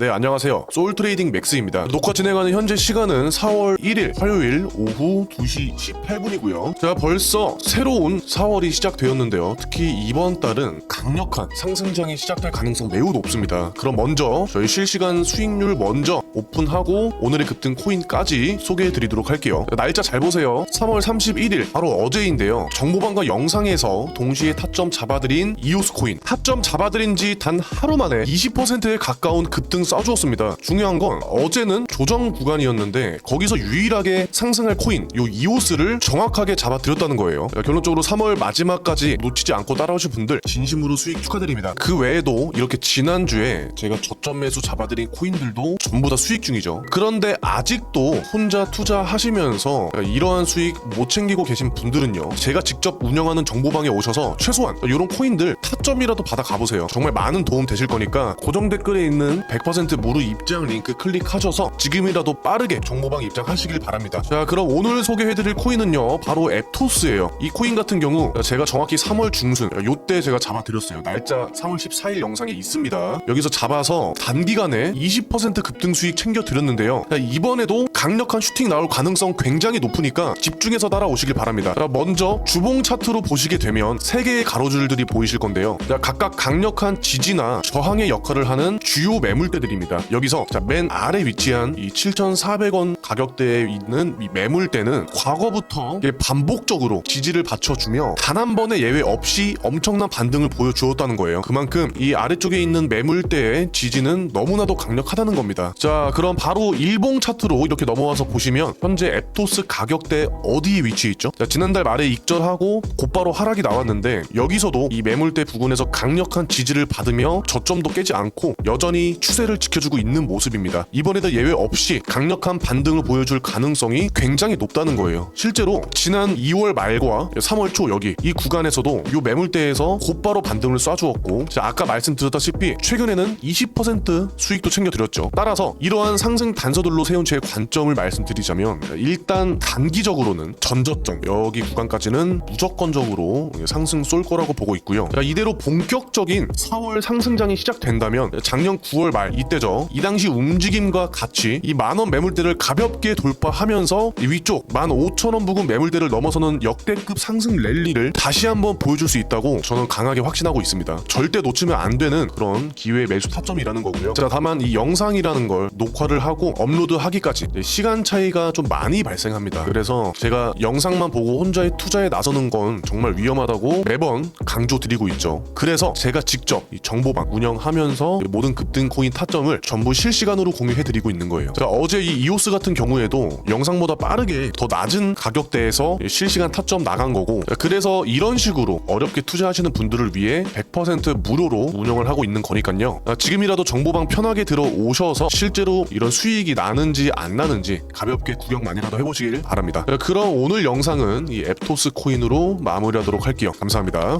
네, 안녕하세요. 소울 트레이딩 맥스입니다. 녹화 진행하는 현재 시간은 4월 1일 화요일 오후 2시 18분이고요. 자, 벌써 새로운 4월이 시작되었는데요. 특히 이번 달은 강력한 상승장이 시작될 가능성 매우 높습니다. 그럼 먼저 저희 실시간 수익률 먼저 오픈하고 오늘의 급등 코인까지 소개해 드리도록 할게요. 날짜 잘 보세요. 3월 31일 바로 어제인데요. 정보방과 영상에서 동시에 타점 잡아드린 이오스 코인. 타점 잡아드린 지 단 하루 만에 20%에 가까운 급등 쏴주었습니다. 중요한 건 어제는 조정 구간이었는데 거기서 유일하게 상승할 코인 요 이오스를 정확하게 잡아드렸다는 거예요. 결론적으로 3월 마지막까지 놓치지 않고 따라오신 분들 진심으로 수익 축하드립니다. 그 외에도 이렇게 지난주에 제가 저점 매수 잡아드린 코인들도 전부 다 수익 중이죠. 그런데 아직도 혼자 투자하시면서 이러한 수익 못 챙기고 계신 분들은요. 제가 직접 운영하는 정보방에 오셔서 최소한 이런 코인들 타점이라도 받아 가보세요. 정말 많은 도움 되실 거니까 고정 댓글에 있는 100% 무료 입장 링크 클릭하셔서 지금이라도 빠르게 정보방 입장하시길 바랍니다. 자, 그럼 오늘 소개해드릴 코인은요, 바로 앱토스예요. 이 코인 같은 경우 제가 정확히 3월 중순 요때 제가 잡아드렸어요. 날짜 3월 14일 영상에 있습니다. 여기서 잡아서 단기간에 20%급 등 수익 챙겨 드렸는데요. 자, 이번에도 강력한 슈팅 나올 가능성 굉장히 높으니까 집중해서 따라오시길 바랍니다. 자, 먼저 주봉 차트로 보시게 되면 세 개의 가로줄들이 보이실 건데요. 자, 각각 강력한 지지나 저항의 역할을 하는 주요 매물대들입니다. 여기서 자, 맨 아래 위치한 이 7,400원 가격대에 있는 이 매물대는 과거부터 반복적으로 지지를 받쳐주며 단 한 번의 예외 없이 엄청난 반등을 보여주었다는 거예요. 그만큼 이 아래쪽에 있는 매물대의 지지는 너무나도 강력하다는 겁니다. 자, 그럼 바로 일봉 차트로 이렇게 넘어와서 보시면 현재 앱토스 가격대 어디에 위치해 있죠? 자, 지난달 말에 익절하고 곧바로 하락이 나왔는데 여기서도 이 매물대 부근에서 강력한 지지를 받으며 저점도 깨지 않고 여전히 추세를 지켜주고 있는 모습입니다. 이번에도 예외 없이 강력한 반등을 보여줄 가능성이 굉장히 높다는 거예요. 실제로 지난 2월 말과 3월 초 여기 이 구간에서도 이 매물대에서 곧바로 반등을 쏴주었고 자, 아까 말씀드렸다시피 최근에는 20% 수익도 챙겨드렸죠. 따라서 이러한 상승 단서들로 세운 제 관점을 말씀드리자면 일단 단기적으로는 전저점 여기 구간까지는 무조건적으로 상승 쏠 거라고 보고 있고요. 자, 이대로 본격적인 4월 상승장이 시작된다면 작년 9월 말 이때죠. 이 당시 움직임과 같이 이 만원 매물대를 가볍게 돌파하면서 이 위쪽 15,000원 부근 매물대를 넘어서는 역대급 상승 랠리를 다시 한번 보여줄 수 있다고 저는 강하게 확신하고 있습니다. 절대 놓치면 안 되는 그런 기회 매수 타점이라는 거고요. 자, 다만 이 영상이라는 걸 녹화를 하고 업로드하기까지 시간 차이가 좀 많이 발생합니다. 그래서 제가 영상만 보고 혼자의 투자에 나서는 건 정말 위험하다고 매번 강조드리고 있죠. 그래서 제가 직접 이 정보방 운영하면서 모든 급등 코인 타점을 전부 실시간으로 공유해드리고 있는 거예요. 자, 어제 이 이오스 같은 경우에도 영상보다 빠르게 더 낮은 가격대에서 실시간 타점 나간 거고 자, 그래서 이런 식으로 어렵게 투자하시는 분들을 위해 100% 무료로 운영을 하고 있는 거니까요. 아, 지금이라도 정보방 편하게 들어오셔서 실제로 이런 수익이 나는지 안 나는지 가볍게 구경만이라도 해보시길 바랍니다. 자, 그럼 오늘 영상은 이 앱토스 코인으로 마무리하도록 할게요. 감사합니다.